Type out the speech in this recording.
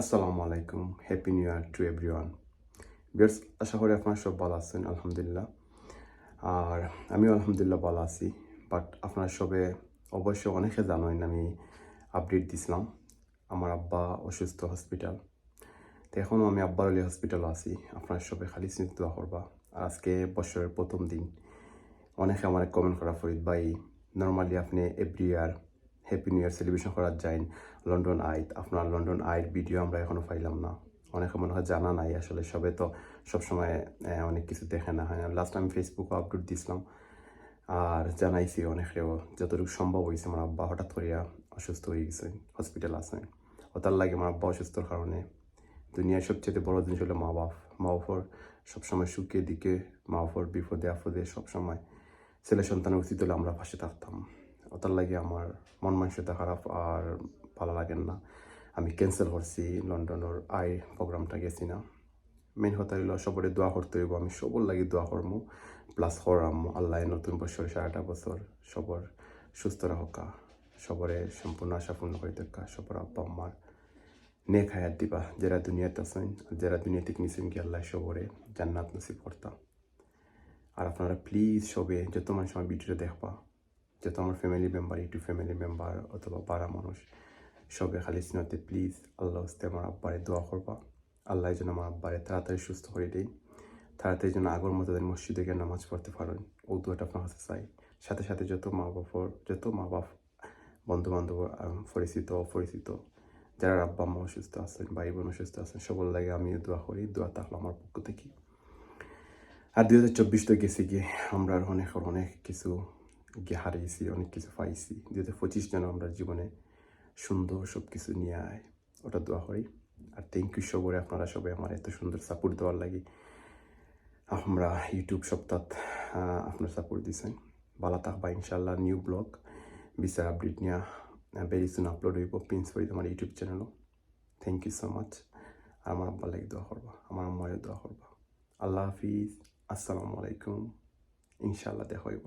আসসালামু আলাইকুম happy new year to everyone viewers আশা করি আপনারা সব ভালো আছেন, আলহামদুলিল্লাহ। আর আমিও আলহামদুলিল্লাহ ভালো আছি বাট আপনারা সবে অবশ্য অনেকে জানেন আমি আপডেট দিছিলাম। আমার আব্বা অসুস্থ হসপিটাল তো এখনও আমি আব্বার আলী হসপিটাল আছি, আপনারা সবে খালি চিন্তা করবা। আর আজকে বছরের প্রথম দিন। অনেকে আমার কমেন্ট করা, ফরিদ ভাই নর্মালি আপনি every year happy new year celebration করার যাইন লন্ডন আইত আপনার লন্ডন আইট ভিডিও আমরা এখনও পাইলাম না। অনেকে মনে হয় জানা নাই আসলে, সবে তো সবসময় অনেক কিছু দেখে না, হয়। লাস্ট আমি ফেসবুকে আপডেট দিছিলাম। আর জানাইছি অনেকেও, যতটুকু সম্ভব হয়েছে আমার আব্বা হঠাৎ করিয়া অসুস্থ হয়ে গেছে হসপিটাল আছে। ও তার লাগে আমার আব্বা অসুস্থর কারণে। দুনিয়ার সবচেয়ে বড় জিনিস হলো মা বাপ। মা বাপর সবসময় সুখে, দিকে, মা বাপর বিপদে, আপদে সবসময় ছেলে সন্তানের উচিত হলে আমরা পাশে থাকতাম। ওটার লাগে আমার মন মানসিকতা খারাপ আর ভালো লাগেন না। আমি ক্যান্সেল করছি লন্ডনের আই প্রোগ্রামটা গেছি না। মেন কথা হইল সবরে দোয়া করতে হইব, আমি সবর লাগি দোয়া করমু। প্লাস করাম, আল্লাহ নতুন বছর, সারাটা বছর সবর সুস্থ রাখা সবরে সম্পূর্ণ আশাপূর্ণ করে দেখা সবর আব্বা, আম্মার নেক হায়াত দিবা। যারা দুনিয়াতে আছেন, যারা দুনিয়া থেকে নিছেন কি আল্লাহ সবরে জান্নাত নসিব করতা। আর আপনারা প্লিজ সবে যত মানুষ আমার ভিডিওটা দেখবা যত আমার family member YouTube family member অথবা পাড়া মানুষ সবে খালি সিনাতে প্লিজ আল্লাহ হস্তে আমার আব্বারে দোয়া করবা। আল্লাহ যেন আমার আব্বারে তাড়াতাড়ি সুস্থ করে দেই তাড়াতাড়ি যেন আগর মতো যেন মসজিদে গিয়ে নামাজ পড়তে পারেন। ও দুয়াটা আপনার কাছে চাই। সাথে সাথে যত মা বাবার যত মা বাপ বন্ধু বান্ধব পরিচিত, অপরিচিত, যারা আব্বা আম্মা অসুস্থ আছেন, ভাই বোন অসুস্থ আছেন, সবার লাগে আমিও দোয়া করি। দোয়া থাকল আমার পক্ষ থেকে। আর দুই হাজার চব্বিশ তো গেছে গিয়ে। আমরা আর অনেক অনেক কিছু গিয়ে হারিয়েছি, অনেক কিছু পাইছি। হাজার পঁচিশ যেন আমরা জীবনে সুন্দর সব কিছু নিয়ে আয়, ওটা দোয়া করি। আর থ্যাংক ইউ সবরে আপনারা সবাই আমার এত সুন্দর সাপোর্ট দেওয়ার লাগে। আমরা ইউটিউব সপ্তাহ আপনার সাপোর্ট দিয়েছেন ভালো থাকবা ইনশাল্লাহ নিউ ব্লগ বিচার আপডেট নিয়ে ভেরি সুন আপলোড হইব, প্রিন্স ফরিদ আমার ইউটিউব চ্যানেলও থ্যাংক ইউ সো মাচ আর আমার আব্বা লাগে দোয়া করবা, আমার আম্মারে দোয়া করবা। আল্লাহ হাফিজ, আসসালামু আলাইকুম। ইনশাল্লাহ দেখা হইব।